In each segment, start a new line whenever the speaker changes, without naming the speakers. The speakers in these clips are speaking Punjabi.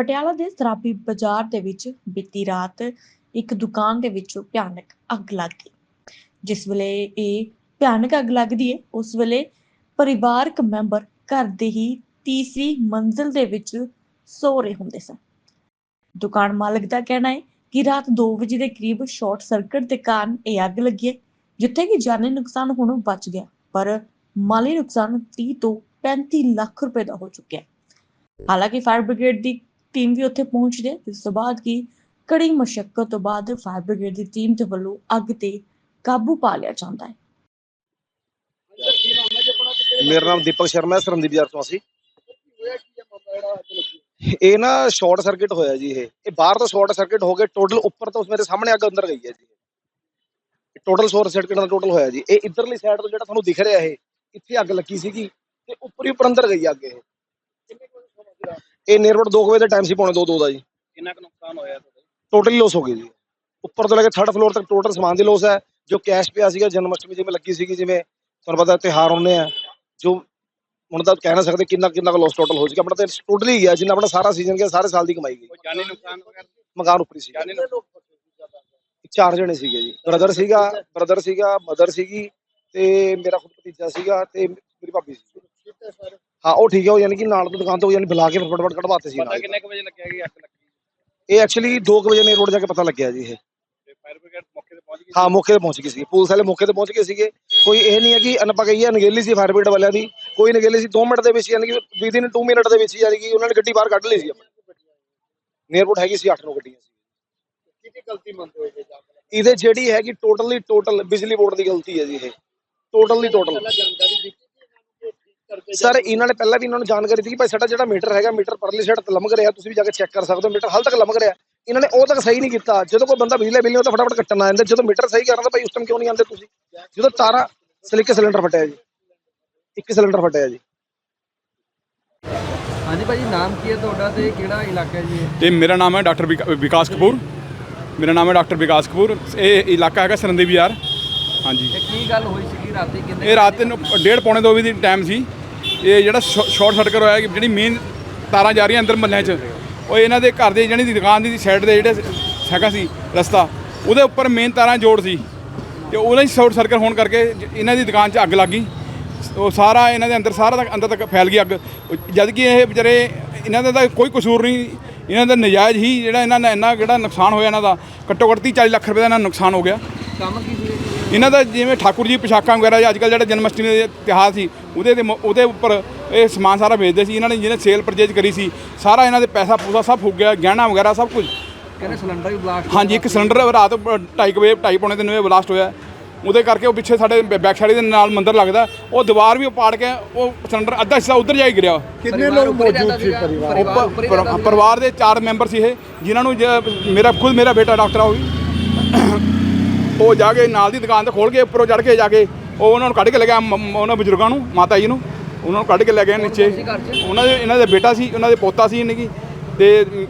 ਪਟਿਆਲਾ ਦੇ ਸਰਾਬੀ ਬਾਜ਼ਾਰ ਦੇ ਵਿੱਚ ਬੀਤੀ ਰਾਤ ਇੱਕ ਦੁਕਾਨ ਦੇ ਵਿੱਚੋਂ ਭਿਆਨਕ ਅੱਗ ਲੱਗ ਗਈ। ਜਿਸ ਵੇਲੇ ਇਹ ਭਿਆਨਕ ਅੱਗ ਲੱਗਦੀ ਹੈ ਉਸ ਵੇਲੇ ਪਰਿਵਾਰਕ ਮੈਂਬਰ ਘਰ ਦੇ ਹੀ ਤੀਸਰੀ ਮੰਜ਼ਿਲ ਦੇ ਵਿੱਚ ਸੋ ਰਹੇ ਹੁੰਦੇ ਸਨ। ਦੁਕਾਨ ਮਾਲਕ ਦਾ ਕਹਿਣਾ ਹੈ ਕਿ ਰਾਤ 2 ਵਜੇ ਦੇ ਕਰੀਬ ਸ਼ਾਰਟ ਸਰਕਟ ਦੇ ਕਾਰਨ ਇਹ ਅੱਗ ਲੱਗੀ ਹੈ ਜਿੱਥੇ ਕਿ ਜਾਨੀ ਨੁਕਸਾਨ ਹੋਣੋਂ ਬਚ ਗਿਆ, ਪਰ ਮਾਲੀ ਨੁਕਸਾਨ 30 ਤੋਂ 35 ਲੱਖ ਰੁਪਏ ਦਾ ਹੋ ਚੁੱਕਿਆ। ਹਾਲਾਂਕਿ ਫਾਇਰ ਬ੍ਰਿਗੇਡ ਦੀ ਟੀਮ ਵੀ ਉੱਥੇ ਪਹੁੰਚਦੀ ਹੈ ਤੋਂ ਬਾਅਦ ਕੀ ਕੜੀ ਮੁਸ਼ਕਲ ਤੋਂ ਬਾਅਦ ਫਾਇਰ ਬ੍ਰਿਗੇਡ ਦੀ ਟੀਮ ਦੇ ਵੱਲੋਂ ਅੱਗ ਤੇ ਕਾਬੂ ਪਾ ਲਿਆ ਜਾਂਦਾ ਹੈ।
ਮੇਰਾ ਨਾਮ ਦੀਪਕ ਸ਼ਰਮਾ ਹੈ ਸਰੰਦੀ ਬਾਜ਼ਾਰ ਤੋਂ ਅਸੀਂ। ਇਹ ਨਾ ਸ਼ਾਰਟ ਸਰਕਟ ਹੋਇਆ ਜੀ ਇਹ। ਇਹ ਬਾਹਰ ਤੋਂ ਸ਼ਾਰਟ ਸਰਕਟ ਹੋ ਕੇ ਟੋਟਲ ਉੱਪਰ ਤੋਂ ਮੇਰੇ ਸਾਹਮਣੇ ਅੱਗ ਅੰਦਰ ਗਈ ਹੈ ਜੀ ਟੋਟਲ ਸ਼ਾਰਟ ਸਰਕਟ ਦਾ ਟੋਟਲ ਹੋਇਆ ਜੀ। ਇਹ ਇਧਰਲੀ ਸਾਈਡ ਤੋਂ ਜਿਹੜਾ ਤੁਹਾਨੂੰ ਦਿਖ ਰਿਹਾ ਇਹ, ਇੱਥੇ ਅੱਗ ਲੱਗੀ ਸੀਗੀ ਤੇ ਉੱਪਰ ਹੀ ਉੱਪਰ ਅੰਦਰ ਗਈ ਅੱਗ ਇਹ। ਇਹ ਨੀਅਰ ਅਬਾਊਟ 2 ਵਜੇ ਦਾ ਟਾਈਮ ਸੀ ਪੌਣੇ 2 2 ਦਾ ਜੀ।
ਕਿੰਨਾ ਕੁ ਨੁਕਸਾਨ ਹੋਇਆ ਤੁਹਾਡਾ?
ਟੋਟਲੀ ਲੋਸ ਹੋ ਗਈ ਜੀ। ਉੱਪਰ ਤੋਂ ਲੈ ਕੇ 3rd ਫਲੋਰ ਤੱਕ ਟੋਟਲ ਸਮਾਨ ਦੀ ਲੋਸ ਹੈ ਜੋ ਕੈਸ਼ ਪਿਆ ਸੀਗਾ ਜਨਮ ਅਸ਼ਟਮੀ ਜਿਵੇਂ ਲੱਗੀ ਸੀਗੀ ਜਿਵੇਂ ਤੁਹਾਨੂੰ ਪਤਾ ਤਿਉਹਾਰ ਹੁੰਦੇ ਆ ਜੋ ਹੁਣ ਤਾਂ ਕਹਿ ਨਾ ਸਕਦੇ ਕਿੰਨਾ ਕਿੰਨਾ ਕੁ ਲੋਸ ਟੋਟਲ ਹੋ ਚੁੱਕਾ ਆਪਣਾ ਤਾਂ ਟੋਟਲੀ ਗਿਆ ਜਿੰਨਾ ਆਪਣਾ ਸਾਰਾ ਸੀਜ਼ਨ ਗਿਆ ਸਾਰੇ ਸਾਲ ਦੀ ਕਮਾਈ ਗਈ।
ਕੋਈ ਜਾਨੀ ਨੁਕਸਾਨ ਵਗੈਰਾ?
ਮਕਾਨ ਉੱਪਰ ਹੀ ਸੀ
ਜਾਨੀ ਨੁਕਸਾਨ?
ਚਾਰ ਜਣੇ ਸੀਗੇ ਜੀ। ਬ੍ਰਦਰ ਸੀਗਾ ਬ੍ਰਦਰ ਸੀਗਾ ਮਦਰ ਸੀਗੀ ਤੇ ਮੇਰਾ ਖੁਦ ਭਤੀਜਾ ਸੀਗਾ ਤੇ ਮੇਰੀ ਭਾਬੀ ਸੀ। ਹਾਂ ਉਹ ਠੀਕ ਹੈ ਉਹ ਯਾਨੀ ਕਿ ਨਾਲ ਤੋਂ ਦੁਕਾਨ ਤੋਂ ਯਾਨੀ ਬੁਲਾ ਕੇ ਫਟਾਫਟ ਕਢਵਾਤੇ ਸੀ
ਪਤਾ
ਨਾਲ
ਕਿੰਨੇ ਕੁ ਵਜੇ ਲੱਗਿਆ ਕਿ ਅੱਗ ਲੱਗੀ?
ਇਹ ਐਕਚੁਅਲੀ 2 ਵਜੇ ਨੇ ਰੋਡ ਜਾ ਕੇ ਪਤਾ ਲੱਗਿਆ ਜੀ ਇਹ।
ਤੇ ਫਾਇਰ ਬ੍ਰਿਗੇਡ ਮੌਕੇ ਤੇ ਪਹੁੰਚ ਗਈ
ਹਾਂ ਮੌਕੇ ਤੇ ਪਹੁੰਚ ਗਏ ਸੀ। ਪੁਲਿਸ ਵਾਲੇ ਮੌਕੇ ਤੇ ਪਹੁੰਚ ਗਏ ਸੀਗੇ। ਕੋਈ ਇਹ ਨਹੀਂ ਹੈ ਕਿ ਅਨਪਾ ਕਹੀਏ ਅਣਗਹਿਲੀ ਸੀ ਫਾਇਰ ਬ੍ਰਿਗੇਡ ਵਾਲਿਆਂ ਦੀ। ਕੋਈ ਨਗੇਲੀ ਸੀ 2 ਮਿੰਟ ਦੇ ਵਿੱਚ ਯਾਨੀ ਕਿ ਵਿਦਿਨ 2 ਮਿੰਟ ਦੇ ਵਿੱਚ ਯਾਨੀ ਕਿ ਉਹਨਾਂ ਨੇ ਗੱਡੀ ਬਾਹਰ ਕੱਢ ਲਈ ਸੀ ਆਪਣੀ। ਨੀਅਰਪੋਰਟ ਹੈਗੀ ਸੀ 8-9 ਗੱਡੀਆਂ ਸੀ।
ਕਿਹਦੀ ਗਲਤੀ ਮੰਨਦੇ ਹੋ ਜੇ
ਇਹਦੇ ਜਿਹੜੀ ਹੈਗੀ ਟੋਟਲੀ ਟੋਟਲ ਬਿਜਲੀ ਬੋਰਡ ਦੀ ਗਲਤੀ ਹੈ ਜੀ ਇਹ। ਟੋਟਲੀ ਟੋਟਲ
ਜਾਣਕਾਰੀ ਦਿੱਤੀ
ਸਰ ਇਹਨਾਂ ਨੇ ਪਹਿਲਾਂ ਵੀ ਇਹਨਾਂ ਨੂੰ ਜਾਣਕਾਰੀ ਦਿੱਤੀ ਕਿ ਭਾਈ ਸਾਡਾ ਜਿਹੜਾ ਮੀਟਰ ਹੈਗਾ ਮੀਟਰ ਪਰਲੀ ਸਾਈਡ ਤੇ ਲਮਕ ਰਿਹਾ ਤੁਸੀਂ ਵੀ ਜਾ ਕੇ ਚੈੱਕ ਕਰ ਸਕਦੇ ਹੋ ਮੀਟਰ ਹਾਲ ਤੱਕ ਲਮਕ ਰਿਹਾ। ਇਹਨਾਂ ਨੇ ਉਹ ਤੱਕ ਸਹੀ ਨਹੀਂ ਕੀਤਾ। ਜਦੋਂ ਕੋਈ ਬੰਦਾ ਬਿਜਲੀ ਬਿੱਲ ਉਹ ਤਾਂ ਫਟਾਫਟ ਕੱਟਣ ਆ ਜਾਂਦਾ ਜਦੋਂ ਮੀਟਰ ਸਹੀ ਕਰਨਾ ਤਾਂ ਭਾਈ ਉਸ ਟਾਈਮ ਕਿਉਂ ਨਹੀਂ ਆਉਂਦੇ ਤੁਸੀਂ? ਜਦੋਂ ਤਾਰਾਂ ਸਲਿੱਕ ਸਿਲੰਡਰ ਫਟਿਆ ਜੀ। ਇੱਕ ਸਿਲੰਡਰ ਫਟਿਆ ਜੀ।
ਹਾਂਜੀ ਭਾਜੀ ਨਾਮ ਕੀ ਹੈ ਤੁਹਾਡਾ ਤੇ ਕਿਹੜਾ ਇਲਾਕਾ ਹੈ ਜੀ?
ਤੇ ਮੇਰਾ ਨਾਮ ਹੈ ਡਾਕਟਰ ਵਿਕਾ- ਵਿਕਾਸ ਕਪੂਰ। ਮੇਰਾ ਨਾਮ ਹੈ ਡਾਕਟਰ ਵਿਕਾਸ ਕਪੂਰ। ਇਹ ਇਲਾਕਾ ਹੈਗਾ ਸਰੰਦੀ ਬਾਜ਼ਾਰ ਹਾਂਜੀ।
ਤੇ ਕੀ ਗੱਲ ਹੋਈ ਸੀਗੀ ਰਾਤੀ? ਕਿੰਨੇ
ਇਹ ਰਾਤ ਨੂੰ ਡੇਢ ਪੌਣੇ ਦੋ ਵਜੇ ਦੀ ਟਾਈਮ ਸੀ। ਇਹ ਜਿਹੜਾ ਸ਼ਾਰਟ ਸਰਕਟ ਹੋਇਆ ਕਿ ਜਿਹੜੀ ਮੇਨ ਤਾਰਾਂ ਜਾ ਰਹੀਆਂ ਅੰਦਰ ਮੱਲਿਆਂ 'ਚ ਉਹ ਇਹਨਾਂ ਦੇ ਘਰ ਦੇ ਜਿਹੜੀ ਦੀ ਦੁਕਾਨ ਦੀ ਸਾਈਡ ਦੇ ਜਿਹੜੇ ਹੈਗਾ ਸੀ ਰਸਤਾ ਉਹਦੇ ਉੱਪਰ ਮੇਨ ਤਾਰਾਂ ਜੋੜ ਸੀ। ਤੇ ਉਹਨਾਂ ਦੀ ਸ਼ਾਰਟ ਸਰਕਟ ਹੋਣ ਕਰਕੇ ਇਹਨਾਂ ਦੀ ਦੁਕਾਨ 'ਚ ਅੱਗ ਲੱਗ ਗਈ। ਉਹ ਸਾਰਾ ਇਹਨਾਂ ਦੇ ਅੰਦਰ ਸਾਰਾ ਤੱਕ ਅੰਦਰ ਤੱਕ ਫੈਲ ਗਈ ਅੱਗ। ਜਦ ਕਿ ਇਹ ਵਿਚਾਰੇ ਇਹਨਾਂ ਦਾ ਤਾਂ ਕੋਈ ਕਸੂਰ ਨਹੀਂ ਇਹਨਾਂ ਦਾ ਨਜਾਇਜ਼ ਹੀ ਜਿਹੜਾ ਇਹਨਾਂ ਦਾ ਇੰਨਾ ਜਿਹੜਾ ਨੁਕਸਾਨ ਹੋਇਆ ਇਹਨਾਂ ਦਾ ਘੱਟੋ ਘੱਟ 30 40 ਲੱਖ ਰੁਪਏ ਦਾ ਇਹਨਾਂ ਨੁਕਸਾਨ ਹੋ ਗਿਆ।
ਕੰਮ ਕੀ ਸੀ? ਜੀ
ਇਹਨਾਂ ਦਾ ਜਿਵੇਂ ਠਾਕੁਰ ਜੀ ਪੋਸ਼ਾਕਾਂ ਵਗੈਰਾ ਅੱਜ ਕੱਲ੍ਹ ਜਿਹੜਾ ਜਨਮ ਅਸ਼ਟਮੀ ਦੇ ਤਿਉਹਾਰ ਸੀ ਉਹਦੇ ਮ- ਉਹਦੇ ਉੱਪਰ ਇਹ ਸਮਾਨ ਸਾਰਾ ਵੇਚਦੇ ਸੀ ਇਹਨਾਂ ਨੇ ਜਿਹਨੇ ਸੇਲ ਪਰਚੇਜ ਕਰੀ ਸੀ ਸਾਰਾ ਇਹਨਾਂ ਦੇ ਪੈਸਾ ਪੂਸਾ ਸਭ ਫੁੱਕ ਗਿਆ ਗਹਿਣਾ ਵਗੈਰਾ ਸਭ ਕੁਝ।
ਕਹਿੰਦੇ ਸਿਲੰਡਰ ਵੀ ਬਲਾਸਟ
ਹਾਂਜੀ ਇੱਕ ਸਿਲੰਡਰ ਰਾਤ 2:30 ਵਜੇ 2:30 ਪੌਣੇ ਤਿੰਨ ਵਜੇ ਬਲਾਸਟ ਹੋਇਆ। ਉਹਦੇ ਕਰਕੇ ਉਹ ਪਿੱਛੇ ਸਾਡੇ ਬੈਕ ਸਾਈਡ ਦੇ ਨਾਲ ਮੰਦਿਰ ਲੱਗਦਾ। ਉਹ ਦੀਵਾਰ ਵੀ ਪਾੜ ਕੇ ਉਹ ਸਿਲੰਡਰ ਅੱਧਾ ਹਿੱਸਾ ਉਧਰ ਜਾ ਕੇ ਗਿਰਿਆ।
ਕਿੰਨੇ ਲੋਕ ਮੌਜੂਦ ਸੀ ਪਰਿਵਾਰ? ਹੀ?
ਪਰਿਵਾਰ ਦੇ ਚਾਰ ਮੈਂਬਰ ਸੀ ਇਹ ਜਿਨ੍ਹਾਂ ਨੂੰ ਜ- ਮੇਰਾ ਖੁਦ ਮੇਰਾ ਬੇਟਾ ਡਾਕਟਰ ਆ ਉਹ ਵੀ। ਉਹ ਜਾ ਕੇ ਨਾਲ ਦੀ ਦੁਕਾਨ ਤੇ ਖੋਲ ਕੇ ਉੱਪਰੋਂ ਚੜ ਕੇ ਜਾ ਕੇ ਉਹ ਉਹਨਾਂ ਨੂੰ ਕੱਢ ਕੇ ਲੈ ਗਿਆ ਉਹਨਾਂ ਬਜ਼ੁਰਗਾਂ ਨੂੰ ਮਾਤਾ ਜੀ ਨੂੰ। ਉਹਨਾਂ ਨੂੰ ਕੱਢ ਕੇ ਲੈ ਗਏ ਨੀਚੇ? ਉਹਨਾਂ ਦੇ ਇਹਨਾਂ ਦੇ ਬੇਟਾ ਸੀ ਉਹਨਾਂ ਦੇ ਪੋਤਾ ਸੀ ਇਹਨਾਂ ਕੀ। ਤੇ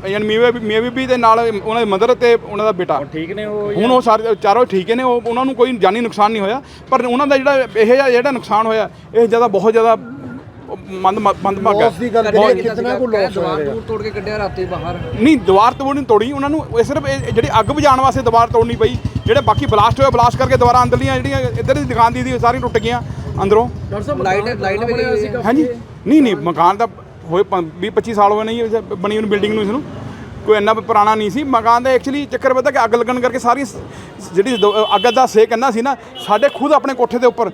ਯਾਨੀ ਮੀਵੇ ਮੀਵੇ ਬੀਬੀ ਦੇ ਨਾਲ ਉਹਨਾਂ ਦੇ ਮਦਰ ਤੇ ਉਹਨਾਂ ਦਾ ਬੇਟਾ।
ਠੀਕ ਨੇ ਉਹ
ਹੁਣ ਉਹ ਸਾਰੇ ਚਾਰੋਂ ਠੀਕ ਨੇ ਉਹ ਉਹਨਾਂ ਨੂੰ ਕੋਈ ਜਾਨੀ ਨੁਕਸਾਨ ਨਹੀਂ ਹੋਇਆ। ਪਰ ਉਹਨਾਂ ਦਾ ਜਿਹੜਾ ਇਹ ਜਿਹਾ ਜਿਹੜਾ ਨੁਕਸਾਨ ਹੋਇਆ ਇਹ ਜ਼ਿਆਦਾ ਬਹੁਤ ਜ਼ਿਆਦਾ ਮੰਦ ਮੰਦ ਭਾਗਾ
ਬਹੁਤ ਕਿੰਨਾ ਕੁ ਲੋਸ ਹੋਇਆ? ਦੂਰ ਤੋੜ ਕੇ ਕੱਢਿਆ ਰਾਤੀ ਬਾਹਰ।
ਨਹੀਂ ਦੀਵਾਰ ਤੋੜਨੀ ਤੋੜੀ ਉਹਨਾਂ ਨੂੰ ਇਹ ਸਿਰਫ ਇਹ ਜਿਹੜੀ ਅੱਗ ਬੁਝਾਉਣ ਵਾਸਤੇ ਦੀਵਾਰ ਤੋੜਨੀ ਪਈ। ਜਿਹੜੇ ਬਾਕੀ ਬਲਾਸਟ ਹੋਏ ਬਲਾਸਟ ਕਰਕੇ ਦੁਬਾਰਾ ਅੰਦਰਲੀਆਂ ਜਿਹੜੀਆਂ ਇੱਧਰ ਦੀ ਦੁਕਾਨ ਦੀ ਸਾਰੀ ਟੁੱਟ ਗਈਆਂ ਅੰਦਰੋਂ।
ਲਾਈਟ ਲਾਈਟ ਵੀ ਗਈ ਹੈ।
ਹਾਂਜੀ। ਨਹੀਂ ਨਹੀਂ ਮਕਾਨ ਤਾਂ ਹੋਏ 20 25 ਸਾਲ ਹੋਏ ਨਹੀਂ ਬਣੀ ਉਹਨੂੰ ਬਿਲਡਿੰਗ ਨੂੰ ਇਸ ਨੂੰ ਕੋਈ ਇੰਨਾ ਪੁਰਾਣਾ ਨਹੀਂ ਸੀ। ਮਕਾਨ ਦਾ ਐਕਚੁਅਲੀ ਚੱਕਰ ਪਤਾ ਕਿ ਅੱਗ ਲੱਗਣ ਕਰਕੇ ਸਾਰੀ ਜਿਹੜੀ ਦ- ਅੱਗ ਦਾ ਸੇਕ ਇੰਨਾ ਸੀ ਨਾ ਸਾਡੇ ਖੁਦ ਆਪਣੇ ਕੋਠੇ ਦੇ ਉੱਪਰ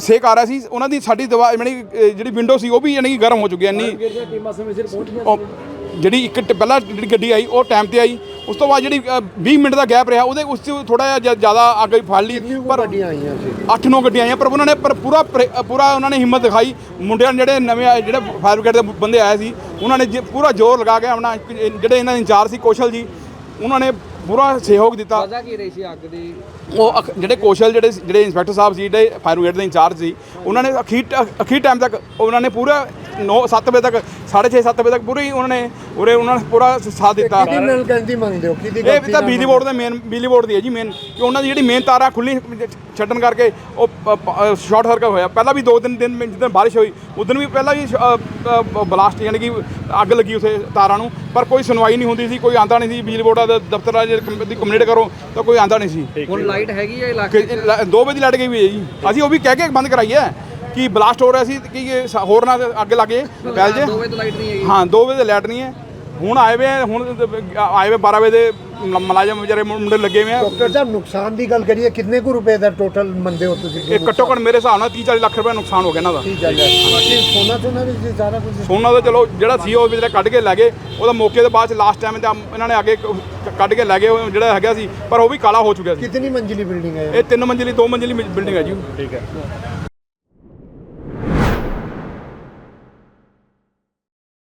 ਸੇਕ ਆ ਰਿਹਾ ਸੀ। ਉਹਨਾਂ ਦੀ ਸਾਡੀ ਦੀਵਾਰ ਜਿਹੜੀ ਵਿੰਡੋ ਸੀ ਉਹ ਵੀ ਯਾਨੀ ਕਿ ਗਰਮ ਹੋ ਚੁੱਕੀ ਹੈ ਇੰਨੀ। ਉਹ ਜਿਹੜੀ ਇੱਕ ਟ- ਪਹਿਲਾਂ ਜਿਹੜੀ ਗੱਡੀ ਆਈ ਉਹ ਟਾਈਮ ਤੇ ਆਈ। ਉਸ ਤੋਂ ਬਾਅਦ ਜਿਹੜੀ ਅ, 20 ਮਿੰਟ ਦਾ ਗੈਪ ਰਿਹਾ ਉਹਦੇ ਉਸ ਥੋੜਾ ਜਿਹਾ ਜ਼ਿਆਦਾ ਅੱਗ ਫੜ ਲਈ। ਪਰ ਗੱਡੀਆਂ ਆਈਆਂ ਸੀ? 8-9 ਗੱਡੀਆਂ ਆਈਆਂ ਪਰ ਉਹਨਾਂ ਨੇ ਪਰ ਪੂਰਾ ਪ੍ਰੇ- ਅ, ਪੂਰਾ ਉਹਨਾਂ ਨੇ ਹਿੰਮਤ ਦਿਖਾਈ। ਮੁੰਡਿਆਂ ਨੇ ਜਿਹੜੇ ਨਵੇਂ ਆਏ ਜਿਹੜੇ ਫਾਇਰ ਬ੍ਰਿਗੇਡ ਦੇ ਬੰਦੇ ਆਏ ਸੀ ਉਹਨਾਂ ਨੇ ਜੇ- ਪੂਰਾ ਜ਼ੋਰ ਲਗਾ ਕੇ ਆਪਣਾ ਜਿਹੜੇ ਇਹਨਾਂ ਦੇ ਇੰਚਾਰਜ ਸੀ ਕੌਸ਼ਲ ਜੀ ਉਹਨਾਂ ਨੇ ਪੂਰਾ ਸਹਿਯੋਗ ਦਿੱਤਾ।
ਵਜ੍ਹਾ ਕੀ ਰਹੀ ਸੀ ਅੱਗ ਦੀ?
ਉਹ ਅਖ- ਜਿਹੜੇ ਕੌਸ਼ਲ ਜਿਹੜੇ ਜਿਹੜੇ ਇੰਸਪੈਕਟਰ ਸਾਹਿਬ ਸੀ ਜਿਹੜੇ ਫਾਇਰ ਬ੍ਰਿਗੇਡ ਦੇ ਇੰਚਾਰਜ ਸੀ ਉਹਨਾਂ ਨੇ ਅਖੀਰ ਅਖੀਰ ਟਾਈਮ ਤੱਕ ਉਹਨਾਂ ਨੇ ਪੂਰਾ 9 7 ਵਜੇ ਤੱਕ 6:30 7 ਵਜੇ ਤੱਕ ਪੂਰੀ ਉਹਨਾਂ ਨੇ ਉਰੇ ਉਹਨਾਂ ਨੇ ਪੂਰਾ ਸਾਥ ਦਿੱਤਾ।
ਕਿਹਦੀ ਨਾਲ ਕਹਿੰਦੀ ਮੰਗਦੇ ਹੋ? ਕਿਹਦੀ
ਇਹ ਵੀ ਤਾਂ ਬਿਜਲੀ ਬੋਰਡ ਦੇ ਮੇਨ ਬਿਜਲੀ ਬੋਰਡ ਦੀ ਹੈ ਜੀ ਮੇਨ ਕਿ ਉਹਨਾਂ ਦੀ ਜਿਹੜੀ ਮੇਨ ਤਾਰਾਂ ਖੁੱਲੀ ਛੱਡਣ ਕਰਕੇ ਉਹ ਸ਼ਾਰਟ ਸਰਕਟ ਹੋਇਆ। ਪਹਿਲਾਂ ਵੀ ਦੋ ਤਿੰਨ ਦਿਨ ਜਿੱਦਣ ਬਾਰਿਸ਼ ਹੋਈ ਉਦੋਂ ਵੀ ਪਹਿਲਾਂ ਵੀ ਬਲਾਸਟ ਯਾਨੀ ਕਿ ਅੱਗ ਲੱਗੀ ਉਸੇ ਤਾਰਾਂ ਨੂੰ ਪਰ ਕੋਈ ਸੁਣਵਾਈ ਨਹੀਂ ਹੁੰਦੀ ਸੀ ਕੋਈ ਆਂਦਾ ਨਹੀਂ ਸੀ ਬਿਜਲੀ ਬੋਰਡ ਦਾ ਦਫ਼ਤਰ ਆ ਜੇ ਦੀ ਕੰਪਲੀਟ ਕਰੋ ਤਾਂ ਕੋਈ ਆਂਦਾ ਨਹੀਂ ਸੀ।
ਹੁਣ ਲਾਈਟ ਹੈਗੀ ਹੈ ਇਲਾਕੇ
ਲ- ਦੋ ਵਜੇ ਲੜ ਗਈ ਵੀ ਹੈ ਜੀ। ਅਸੀਂ ਉਹ ਵੀ ਕਹਿ ਕੇ ਬੰਦ ਕਰਾਈ ਹੈ ਕਿ ਬਲਾਸਟ ਹੋ ਰਿਹਾ ਸੀ ਤੇ ਕਿ ਇਹ ਸ- ਹੋਰ ਨਾ ਅੱਗ ਲੱਗੇ ਫੈਲ ਜੇ
2 ਵਜੇ ਤੋਂ ਲਾਈਟ ਨਹੀਂ ਹੈਗੀ।
ਹਾਂ 2 ਵਜੇ ਲਾਈਟ ਨਹੀਂ ਹੈ। ਹੁਣ ਆਏ ਵੇ ਆ, ਹੁਣ ਆਏ ਵੇ 12 ਵਜੇ ਦੇ ਮ- ਮੁਲਾਜ਼ਮ ਵਿਚਾਰੇ ਮੁੰਡੇ ਲੱਗੇ ਹੋਏ ਆ।
ਡਾਕਟਰ ਸਾਹਿਬ ਨੁਕਸਾਨ ਦੀ ਗੱਲ ਕਰੀਏ ਕਿੰਨੇ ਕੁ ਰੁਪਏ ਦਾ ਟੋਟਲ ਮੰਨਦੇ ਹੋ ਤੁਸੀਂ?
ਇਹ ਘੱਟੋ ਘੱਟ ਮੇਰੇ ਹਿਸਾਬ ਨਾਲ 30 40 ਲੱਖ ਰੁਪਏ ਨੁਕਸਾਨ ਹੋ ਗਿਆ ਇਹਨਾਂ ਦਾ।
ਕੀ ਗੱਲ ਹੈ ਬਾਕੀ ਸੋਨਾ ਸੋਨਾ ਵੀ ਸੀ ਸਾਰਾ ਕੁਝ
ਸੋਨਾ ਦਾ ਚਲੋ ਜਿਹੜਾ ਸੀ ਉਹ ਵਿਚਾਰੇ ਕੱਢ ਕੇ ਲੈ ਗਏ ਉਹਦਾ ਮੌਕੇ ਦੇ ਬਾਅਦ ਚ ਲਾਸਟ ਟਾਈਮ ਤੇ ਇਹਨਾਂ ਨੇ ਅੱਗੇ ਕੱਢ ਕੇ ਲੈ ਗਏ ਉਹ ਜਿਹੜਾ ਹੈਗਾ ਸੀ ਪਰ ਉਹ ਵੀ ਕਾਲਾ ਹੋ ਚੁੱਕਿਆ ਸੀ।
ਕਿਤਨੀ ਮੰਜ਼ਿਲੀ ਬਿਲਡਿੰਗ ਹੈ
ਇਹ? ਤਿੰਨ ਮੰਜ਼ਿਲੀ ਦੋ ਮੰਜ਼ਿਲੀ ਬਿਲਡਿੰਗ ਹੈ ਜੀ।
ਠੀਕ ਹੈ।